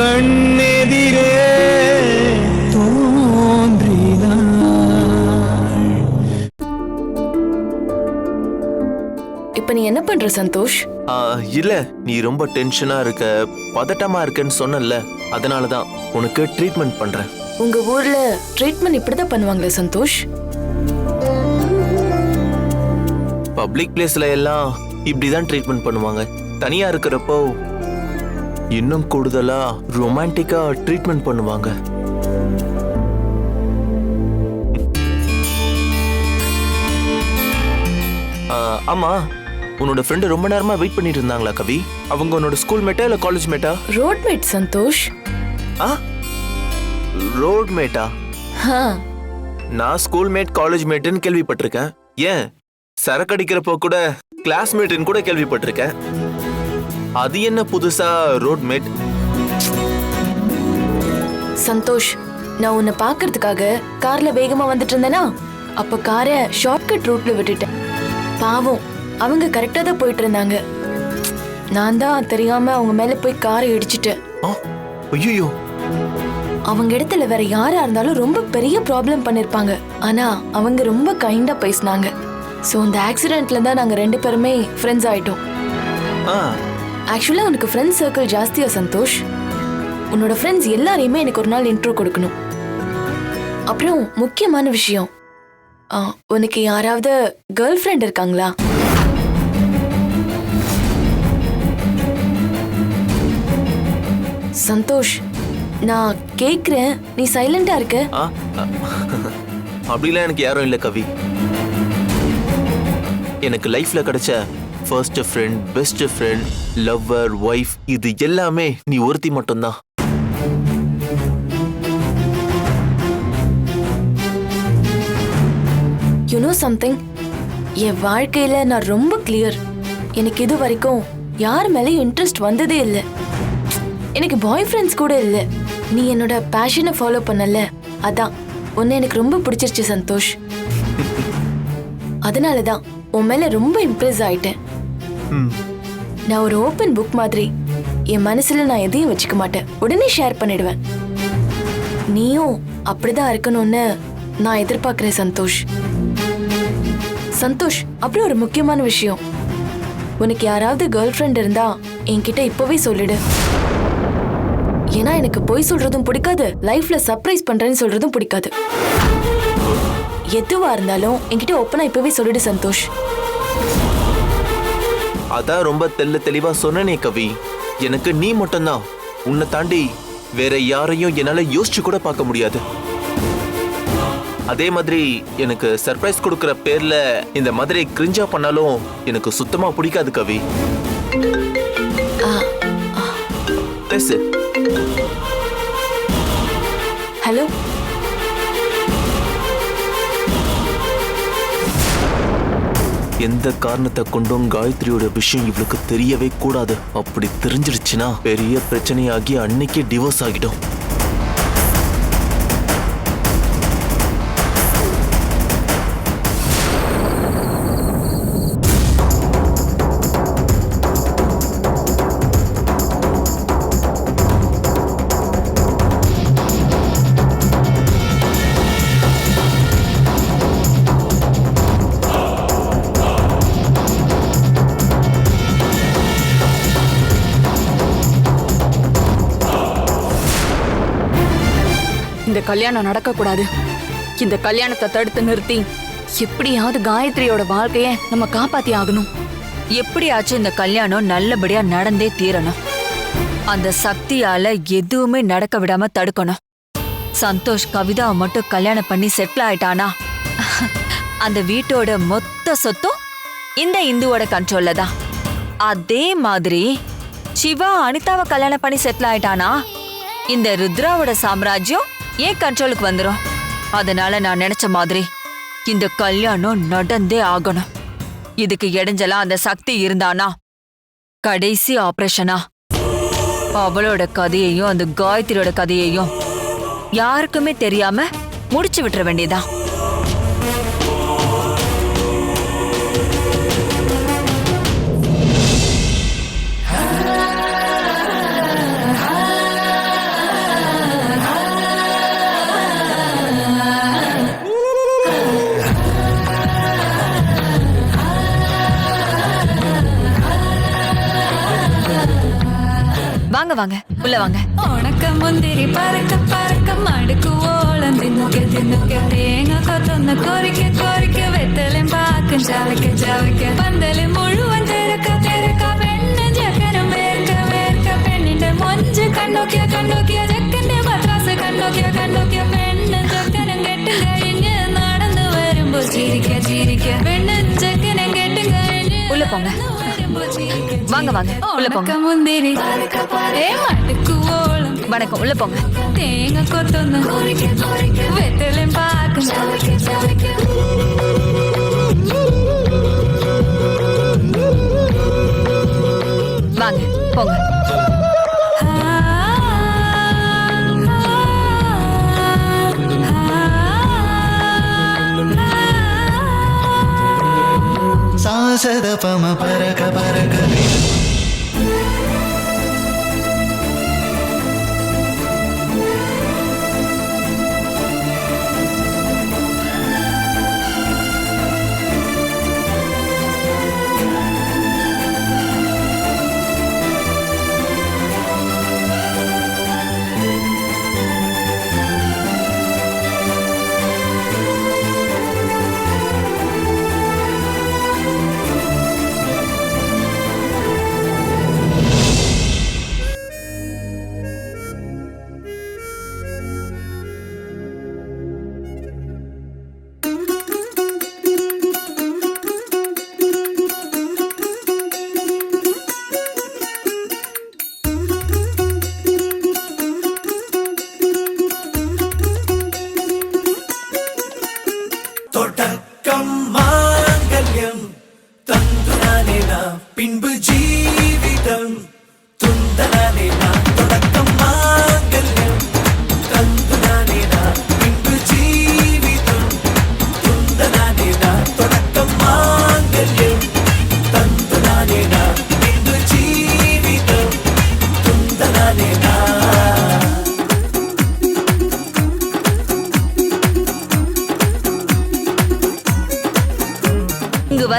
கண்ணெதிரே இப்ப நீ என்ன பண்ற சந்தோஷ்? ஆ, இல்ல. நீ ரொம்ப டென்ஷனா இருக்க பதட்டமா இருக்கன்னு சொன்னல அதனால தான் உனக்கு ட்ரீட்மெண்ட் பண்றேன். உங்க ஊர்ல ட்ரீட்மெண்ட் இப்படிதான் பண்ணுவாங்களே சந்தோஷ்? பப்ளிக் பிளேஸ்ல எல்லாம் இப்படிதான் ட்ரீட்மெண்ட் பண்ணுவாங்க. தனியா இருக்கிறப்போ இன்னும் கூடுதலா ரொமான்டிக்கா ட்ரீட்மெண்ட் பண்ணுவாங்க. ஆமா. உன்னோட ஃப்ரெண்டு ரொம்ப நேரமா வெயிட் பண்ணிட்டு இருந்தாங்களா கவி? அவங்க உன்னோட ஸ்கூல் மேட்டா இல்ல காலேஜ் மேட்டா ரோட்மேட் சந்தோஷ். ஆ? ரோட் மேட்டா நான் ஸ்கூல் மேட் காலேஜ் மேட்டுன்னு கேள்விப்பட்டிருக்கேன். ஏன்? சரக்கு அடிக்கிறப்போ கூட கிளாஸ்மேட்டுன்னு கூட கேள்விப்பட்டிருக்கேன். அது என்ன புதுசா ரோட் மேட் சந்தோஷ் நான் உன்னை பாக்குறதுக்காக கார்ல வேகமா வந்துட்டு இருந்தேனா அப்ப காரை ஷார்ட்கட் ரூட்ல விட்டுட்டேன். பாவம் அவங்க கரெக்டா தான் போயிட்டு இருந்தாங்க நான் தான் தெரியாம அவங்க மேல போய் காரை இடிச்சிட்டேன். ஐயோ அவங்க இடத்துல வேற யாரா இருந்தாலும் ரொம்ப பெரிய ப்ராப்ளம் பண்ணிருப்பாங்க. ஆனா அவங்க ரொம்ப கைண்டா பேசினாங்க. சோ அந்த ஆக்சிடென்ட்ல தான் நாங்க ரெண்டு பேருமே ஃப்ரெண்ட்ஸ் ஆயிட்டோம். ஆ. ஆக்சுவலாக உனக்கு ஃப்ரெண்ட்ஸ் சர்க்கிள் ஜாஸ்தியா சந்தோஷ். உன்னோட ஃப்ரெண்ட்ஸ் எல்லாரையுமே எனக்கு ஒரு நாள் இன்ட்ரோ கொடுக்கணும். அப்புறம் முக்கியமான விஷயம். ஆ, உனக்கு யாராவது கேர்ள் ஃப்ரெண்ட் இருக்காங்களா? சந்தோஷ் நான் கேக்குறேன். நீ சைலண்டா இருக்க? ஆ அப்படிலாம் எனக்கு யாரும் இல்லை கவி. எனக்கு லைஃப்ல கிடைச்ச first friend best friend lover wife இது எல்லாமே நீ ஒருத்தி மட்டும்தான். யூ நோ சம்திங் என் வாழ்க்கையில நான் ரொம்ப கிளியர் எனக்கு இது வரைக்கும் யார் மேலேயும் இன்ட்ரெஸ்ட் வந்ததே இல்லை. எனக்கு பாய் ஃப்ரெண்ட்ஸ் கூட இல்லை. நீ என்னோட பேஷனை ஃபாலோ பண்ணல. அதான் உன்னை எனக்கு ரொம்ப பிடிச்சிருச்சு சந்தோஷ். அதனால தான் உன் மேலே ரொம்ப இம்ப்ரெஸ் ஆயிட்டேன். நான் ஒரு ஓப்பன் புக் மாதிரி என் மனசுல நான் எதையும் வச்சுக்க மாட்டேன். உடனே ஷேர் பண்ணிடுவேன். நீயும் அப்படிதான் இருக்கணும்னு நான் எதிர்பார்க்கிறேன் சந்தோஷ். சந்தோஷ் அப்புறம் ஒரு முக்கியமான விஷயம். உனக்கு யாராவது கேர்ள் ஃப்ரெண்ட் இருந்தா என்கிட்ட இப்பவே சொல்லிடு. ஏன்னா எனக்கு பொய் சொல்றதும் பிடிக்காது லைஃப்ல சர்ப்ரைஸ் பண்றேன்னு சொல்றதும் பிடிக்காது. எதுவா இருந்தாலும் என்கிட்ட ஓப்பனா இப்பவே சொல்லிடு சந்தோஷ். அதான் ரொம்ப தெள்ள தெளிவா சொன்னனே கவி. எனக்கு நீ மட்டும்தான் உன்னை தாண்டி வேற யாரையும் என்னால யோசிச்சு கூட பார்க்க முடியாது. அதே மாதிரி எனக்கு சர்ப்ரைஸ் கொடுக்கிற பேர்ல இந்த மாதிரி கிரிஞ்சா பண்ணாலும் எனக்கு சுத்தமா பிடிக்காது கவி. பேசு. ஹலோ? எந்த காரணத்தை கொண்டும் காயத்ரியோட விஷயம் இவளுக்கு தெரியவே கூடாது. அப்படி தெரிஞ்சிருச்சுன்னா பெரிய பிரச்சனையாகி அன்னைக்கே டிவோர்ஸ் ஆகிடும். கல்யாணம் நடக்கக்கூடாது. இந்த கல்யாணத்தை தடுத்து நிறுத்தி எப்படியாவது காயத்ரியோட வாழ்க்கைய நம்ம காப்பாத்தி ஆகணும். எப்படியாச்சும் இந்த கல்யாணம் நல்லபடியா நடந்தே தீரணும். அந்த சக்தியால எதுவுமே நடக்க விடாம தடுக்கணும். சந்தோஷ் கவிதாவை மட்டும் கல்யாணம் பண்ணி செட்டில் ஆயிட்டானா? அந்த வீட்டோட மொத்த சொத்தும் இந்த இந்துவோட கண்ட்ரோல்ல தான். அதே மாதிரி சிவா அனிதாவை கல்யாணம் பண்ணி செட்டில் ஆயிட்டானா? இந்த ருத்ராவோட சாம்ராஜ்யம் ஏன் கண்ட்ரோலுக்கு வந்துடும் அதனால நான் நினைச்ச மாதிரி இந்த கல்யாணம் நடந்தே ஆகணும். இதுக்கு இடைஞ்சலா அந்த சக்தி இருந்தானா? கடைசி ஆபரேஷனா? அவளோட கதையையும் அந்த காயத்ரியோட கதையையும் யாருக்குமே தெரியாம முடிச்சு விட்டுற வேண்டியதான் வாங்க வாங்க. உள்ள வாங்க. உனக்கு முந்திரி பறக்க பறக்க மடுக்கு ஓளம் தின்னுக்க தின்னுக்க தேங்க கொத்தொன்னு கொறிக்க கொறிக்க வெத்தலும் பாக்கும் ஜாவிக்க ஜாவிக்க. பந்தலு முழுவன் தெருக்க தெருக்க പെണ്ണ് ജക്കനും വേർക്ക വേർക്ക പെണ്ണിന്റെ മൊഞ്ച് കണ്ണോക്കിയ കണ്ണോക്കിയ ജക്കന്റെ போங்க. வாங்க வாங்க. உள்ள போங்க. முந்திரி வணக்கம். உள்ள போங்க. தேங்க கொத்தொன்னு வெத்தலும் பார்க்க வாங்க போங்க. సాసద పమ పరక పరక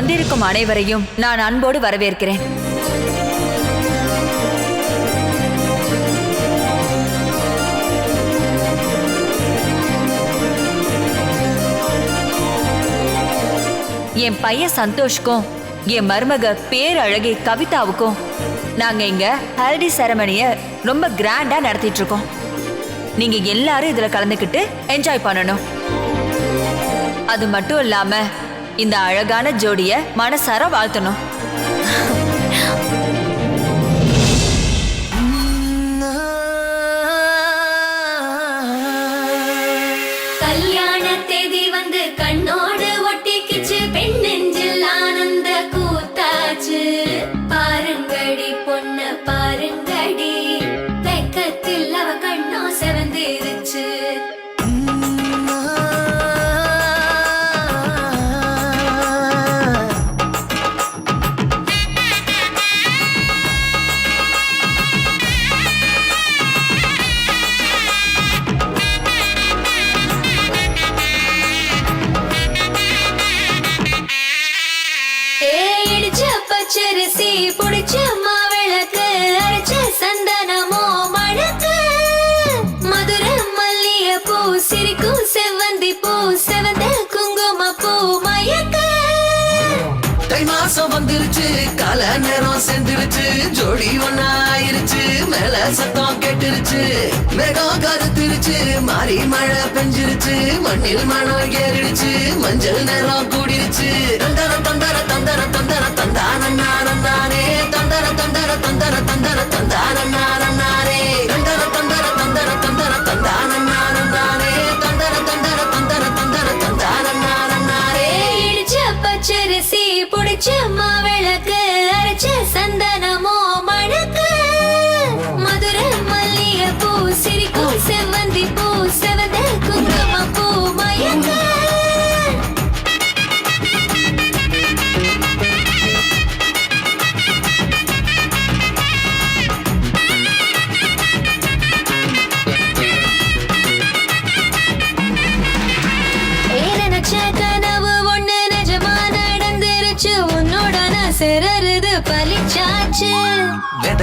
வந்திருக்கும் அனைவரையும் நான் அன்போடு வரவேற்கிறேன். என் பையன் சந்தோஷ்க்கும் என் மருமக பேரழகி கவிதாவுக்கும் நாங்க இங்க ஹல்டி செரமனிய ரொம்ப கிராண்டா நடத்திட்டு இருக்கோம் நீங்க எல்லாரும் இதுல கலந்துக்கிட்டு என்ஜாய் பண்ணணும். அது மட்டும் இல்லாம இந்த அழகான ஜோடிய மனசார வாழ்த்தணும். வந்துருச்சு. கால நேரம் சேர்ந்துருச்சு ஜோடி ஒன்னா ஆயிருச்சு மேல சத்தம் கேட்டுருச்சு. மேகம் கருத்துருச்சு மாறி மழை பெஞ்சிருச்சு. மண்ணில் மனம் ஏறிடுச்சு. மஞ்சள் நேரம் கூடிருச்சு. தந்தர தந்தர தந்தர தந்தர தந்தானே தந்தர தந்தர தந்தர தந்தர தந்தானே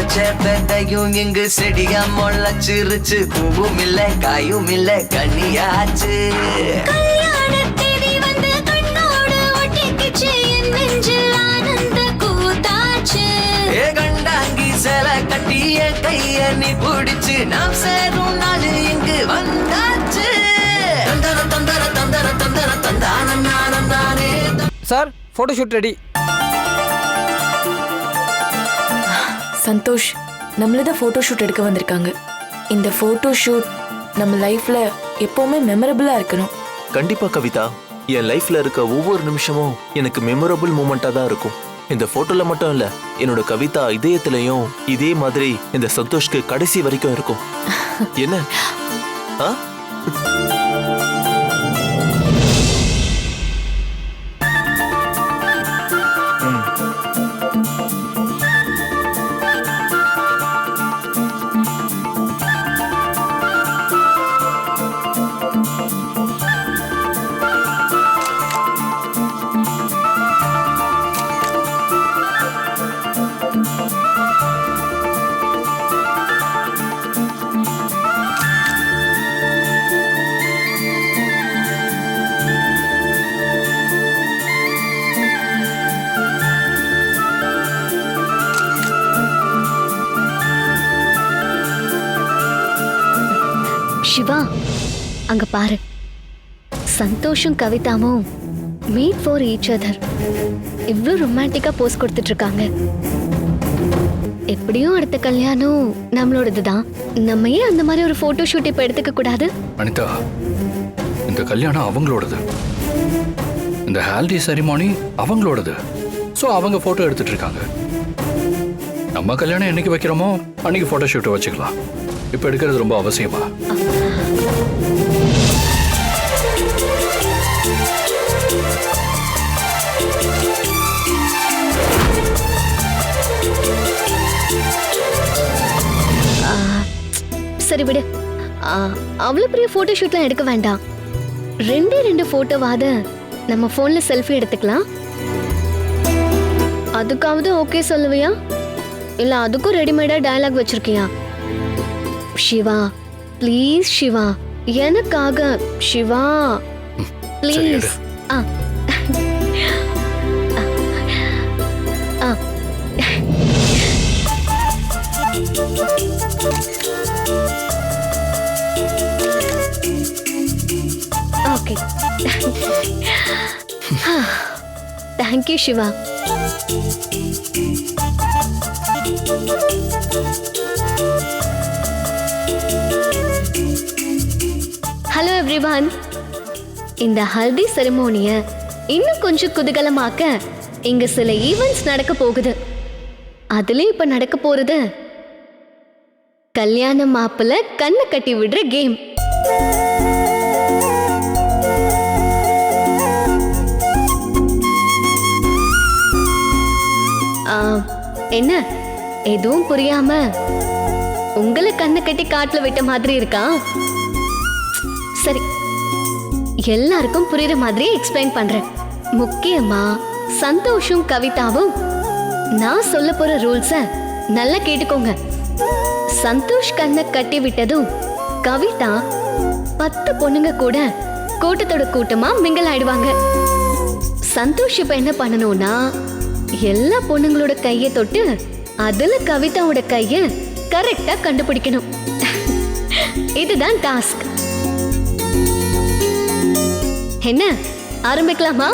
விதைச்ச விதையும் இங்கு செடியா முளைச்சிருச்சு பூவும் இல்ல காயும் இல்ல கனியாச்சு கல்யாண தேதி வந்து கண்ணோடு ஒட்டிக்கிச்சு. என் நெஞ்சில் ஆனந்த கூத்தாச்சு. ஏ கண்டாங்கி சில கட்டிய கைய நீ பிடிச்சு. நாம் சேரும் நாள் இங்கு வந்தாச்சு. தந்தர தந்தர தந்தர தந்தர தந்தான sir photo shoot ready Santhosh நம்மளத photo shoot எடுக்க வந்திருக்காங்க. இந்த ஃபோட்டோ ஷூட் நம்ம லைஃப்ல எப்பவுமே மெமரபிளா இருக்கணும். கண்டிப்பா கவிதா என் லைஃப்ல இருக்க ஒவ்வொரு நிமிஷமும் எனக்கு மெமரபிள் மூமெண்டா தான் இருக்கும். இந்த போட்டோல மட்டும் இல்ல என்னோட கவிதா இதயத்திலையும் இதே மாதிரி இந்த சந்தோஷ்க்கு கடைசி வரைக்கும் இருக்கும். என்ன? ஆ? சிவா அங்க பாரு. சந்தோஷம் கவிதாவும் மீட் ஃபார் ஈச் அதர் இவ்ளோ ரொமான்டிக்கா போஸ் கொடுத்துட்டு இருக்காங்க எப்படியும் அடுத்த கல்யாணம் நம்மளோடது தான். நம்ம ஏன் அந்த மாதிரி ஒரு போட்டோ ஷூட் இப்ப எடுத்துக்க கூடாது? அனிதா இந்த கல்யாணம் அவங்களோடது. இந்த ஹால்டி செரிமானி அவங்களோடது. ஸோ அவங்க ஃபோட்டோ எடுத்துட்டு இருக்காங்க நம்ம கல்யாணம் என்னைக்கு வைக்கிறோமோ அன்னைக்கு ஃபோட்டோ ஷூட்டை வச்சுக்கலாம். இப்போ எடுக்கிறது ரொம்ப அவசியமா? சரி விடு. அவ்வளோ பெரிய ஃபோட்டோ ஷூட்லாம் எடுக்க வேண்டாம். ரெண்டே ரெண்டு ஃபோட்டோவாத நம்ம ஃபோனில் செல்ஃபி எடுத்துக்கலாம். அதுக்காவது ஓகே சொல்லுவியா? இல்லை அதுக்கும் ரெடிமேடாக டயலாக் வச்சுருக்கியா? சிவா ப்ளீஸ் சிவா. எனக்காக Siva. Please ah. Okay thank you Siva. Hello everyone இந்த ஹல்தி செரிமோனியை இன்னும் கொஞ்சம் குதூகலமாக்க இங்க சில ஈவெண்ட்ஸ் நடக்க போகுது. அதுல இப்ப நடக்க போறது கல்யாண மாப்பிள கண்ணை கட்டி விடுற கேம் என்ன? எதுவும் புரியாம உங்களை கண்ணை கட்டி காட்டுல விட்ட மாதிரி இருக்கா? சரி. எல்லாருக்கும் புரியுற மாதிரி எக்ஸ்பிளைன் பண்றேன். முக்கியமா சந்தோஷும் கவிதாவும் நான் சொல்ல போற ரூல்ஸ நல்லா கேட்டுக்கோங்க. சந்தோஷ் கண்ணை கட்டி விட்டதும் கவிதா பத்து பொண்ணுங்க கூட கூட்டத்தோட கூட்டமா மிங்கல் ஆயிடுவாங்க. சந்தோஷ் இப்ப என்ன பண்ணணும்னா எல்லா பொண்ணுங்களோட கையை தொட்டு அதுல கவிதாவோட கைய கரெக்டா கண்டுபிடிக்கணும். இதுதான் டாஸ்க் என்ன? ஆரம்பிக்கலாமா?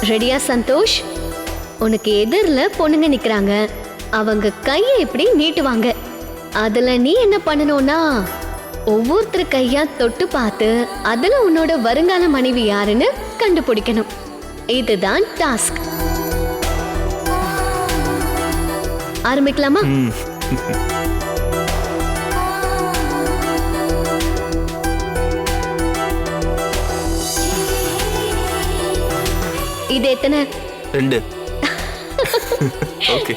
ரெடியா சந்தோஷ்? உனக்கு எதிரில் பொண்ணுங்க நிக்கிறாங்க. அவங்க கையை எப்படி நீட்டுவாங்க. அதுல நீ என்ன பண்ணணும்னா ஒவ்வொருத்தர் கையா தொட்டு பார்த்து அதுல உன்னோட வருங்கால மனைவி யாருன்னு கண்டுபிடிக்கணும். இதுதான் டாஸ்க். ஆரம்பிக்கலாமா? இது எத்தனை? ரெண்டு. ஓகே.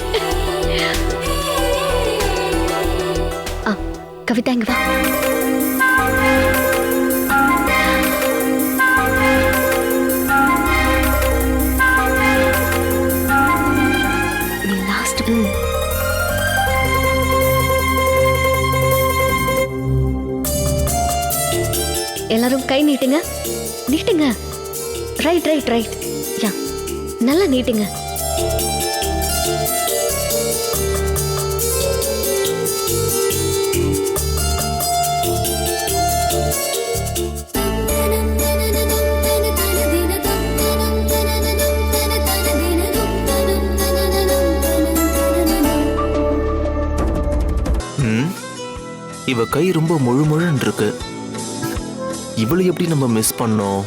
கவிதா இங்க வா. கை நீட்டுங்க. நீட்டுங்க. ரைட் ரைட் ரைட் யா நல்லா நீட்டுங்க. இவ கை ரொம்ப முழு முழுன்னு இருக்கு இவளை எப்படி நம்ம மிஸ் பண்ணோம்?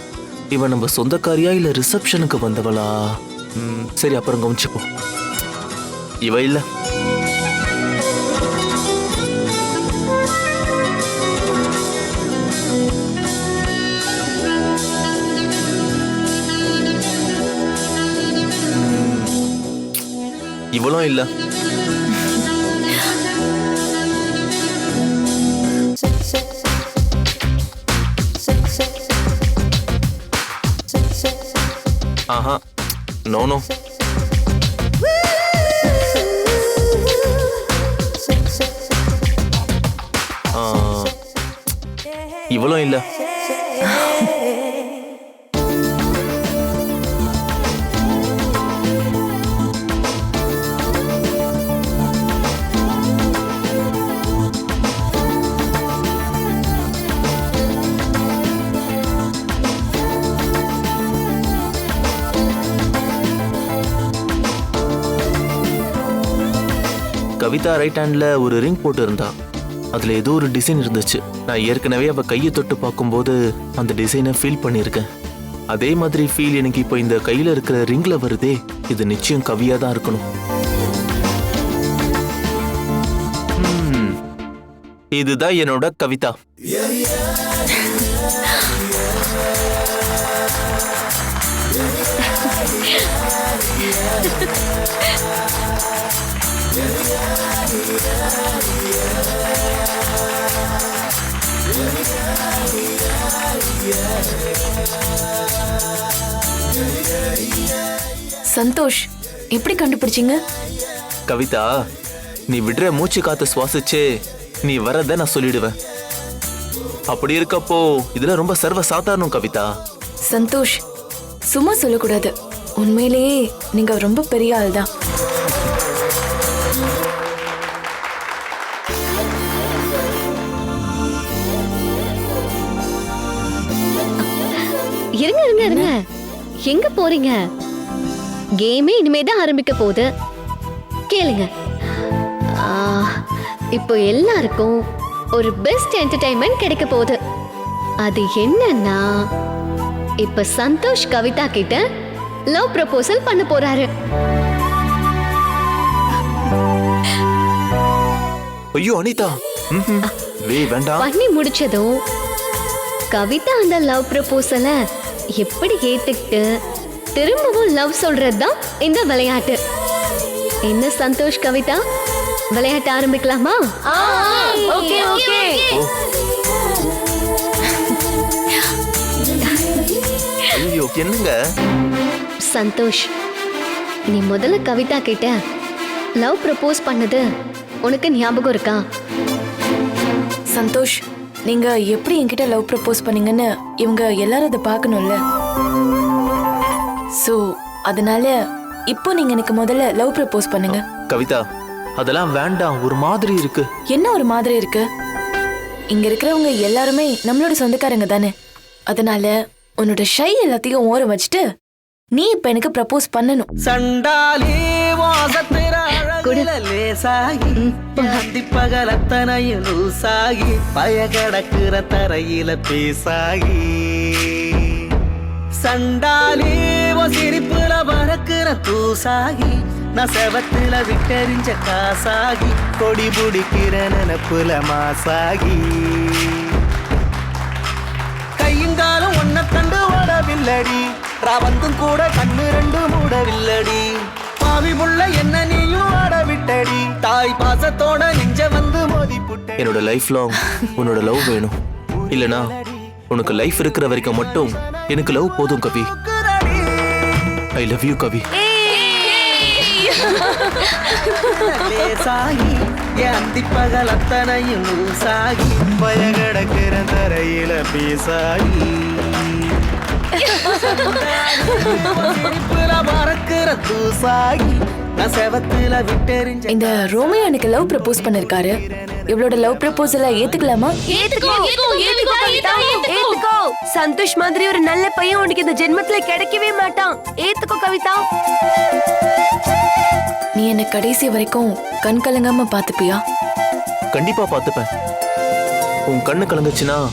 இவன் நம்ம சொந்தக்காரியா இல்ல ரிசப்ஷனுக்கு வந்தவளா? சரி அப்புறம் கவனிச்சுப்போம். இவ இல்ல. இவளும் இல்லை. நோ நோ ஆ, இவளும் இல்ல. கவிதா ரைட் ஹேண்டில் ஒரு ரிங் போட்டு இருந்தா ஏதோ ஒரு டிசைன் இருந்துச்சு. நான் ஏற்கனவே அவள் கையை தொட்டு பார்க்கும்போது அந்த டிசைனை ஃபீல் பண்ணியிருக்கேன். அதே மாதிரி ஃபீல் எனக்கு இப்போ இந்த கையில் இருக்கிற ரிங்கில் வருதே இது நிச்சயம் கவியாக தான் இருக்கணும். இதுதான் என்னோட கவிதா. சந்தோஷ் எப்படி கண்டுபிடிச்சீங்க? கவிதா நீ விடுற மூச்சு காத்து சுவாசிச்சு நீ வரத நான் சொல்லிடுவேன். அப்படி இருக்கப்போ இதுல ரொம்ப சர்வ சாதாரணம் கவிதா. சந்தோஷ் சும்மா சொல்லக்கூடாது. உண்மையிலேயே நீங்க ரொம்ப பெரிய ஆள் தான் இருங்க எங்க போறீங்க? கேமே இனிமே தான் ஆரம்பிக்க போகுது. கேளுங்க. இப்போ எல்லாருக்கும் ஒரு பெஸ்ட் என்டர்டைன்மெண்ட் கிடைக்க போகுது. அது என்னன்னா இப்ப சந்தோஷ் கவிதா கிட்ட லவ் ப்ரப்போசல் பண்ண போறாரு. ஐயோ அனிதா. பண்ணி முடிச்சதும் கவிதா அந்த லவ் ப்ரப்போசல எப்படி ஏத்துக்கிட்டு திரும்பவும் லவ் சொல்றது தான் இந்த விளையாட்டு. என்ன சந்தோஷ் கவிதா? விளையாட்டு ஆரம்பிக்கலாமா? Okay okay. ஐயோ என்னங்க? சந்தோஷ் நீ முதல்ல கவிதா கிட்ட லவ் ப்ரப்போஸ் பண்ணது உனக்கு ஞாபகம் இருக்கா? சந்தோஷ் நீங்க எப்படி என்கிட்ட லவ் ப்ரப்போஸ் பண்ணீங்கன்னு இவங்க எல்லாரும் அதை பார்க்கணும்ல. ஸோ அதனால இப்போ நீங்க எனக்கு முதல்ல லவ் ப்ரப்போஸ் பண்ணுங்க. கவிதா அதெல்லாம் வேண்டாம். ஒரு மாதிரி இருக்கு. என்ன ஒரு மாதிரி இருக்கு? இங்க இருக்கிறவங்க எல்லாருமே நம்மளோட சொந்தக்காரங்க தானே. அதனால உன்னோட ஷை எல்லாத்தையும் ஓரம் வச்சுட்டு நீ இப்ப எனக்கு ப்ரப்போஸ் பண்ணணும். சண்டாலே வாசத்திர அழகுல லேசாகி பாண்டி பகலத்தனையும் லூசாகி பய தரையில பேசாகி. சண்டாலே சிரிப்புல பறக்குற தூசாகி நான் செவத்துல விட்டெறிஞ்ச காசாகி கொடி பிடிக்கிற நினப்புல மாசாகி. கையுங்காலும் ஒன்ன கண்டு ஓடவில்லடி ராவந்தும் கூட கண்ணு ரெண்டு மூடவில்லடி. பாவி புள்ள என்ன நீயும் ஆட விட்டடி. தாய் பாசத்தோட நெஞ்ச வந்து மோதி புட்ட என்னோட லைஃப் லாங் உன்னோட லவ் வேணும். இல்லனா உனக்கு லைஃப் இருக்கிற வரைக்கும் மட்டும் எனக்கு லவ் போதும் கவி. ஐ லவ் யூ கவி. அந்திப்பகல் அத்தனையும் சாகி. பயகடக்கிற தரையில பீசாகி. இந்த ரோமியோ எனக்கு லவ் ப்ரப்போஸ் பண்ணிருக்காரு. இவளோட லவ் ப்ரப்போசலை ஏத்துக்கலாமா? ஏத்துக்கோ ஏத்துக்கோ கவிதா ஏத்துக்கோ சந்தோஷ் மாதிரி ஒரு நல்ல பையன் உனக்கு இந்த ஜென்மத்துல கிடைக்கவே மாட்டான். ஏத்துக்கோ கவிதா. நீ என்ன கடைசி வரைக்கும் கண் கலங்காம பாத்துப்பியா கண்டிப்பா பார்த்துப்பேன். உன் கண்ணு கலங்குச்சுன்னா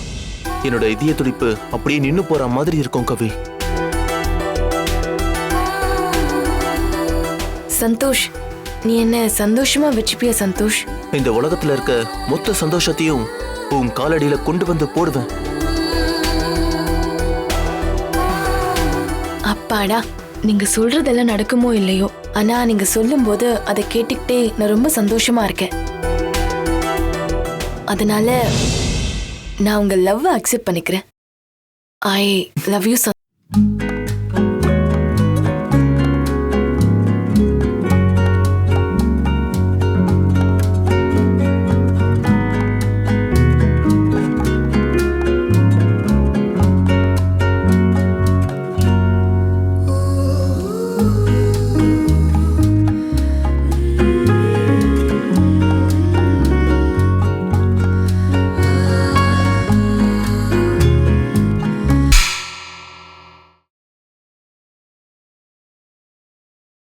என்னோட இதய துடிப்பு அப்படியே நின்னு போற மாதிரி இருக்கும் கவி. சந்தோஷ். நீ என்ன சந்தோஷமா வச்சுப்பியா சந்தோஷ்? இந்த உலகத்துல இருக்க மொத்த சந்தோஷத்தையும் உன் காலடியில கொண்டு வந்து போடுவேன். அப்பாடா நீங்க சொல்றதெல்லாம் நடக்குமோ இல்லையோ? ஆனா நீங்க சொல்லும்போது அதை கேட்டுக்கிட்டே நான் ரொம்ப சந்தோஷமா இருக்கேன். அதனால நான் உங்க லவ் அக்செப்ட் பண்ணிக்கிறேன். I love you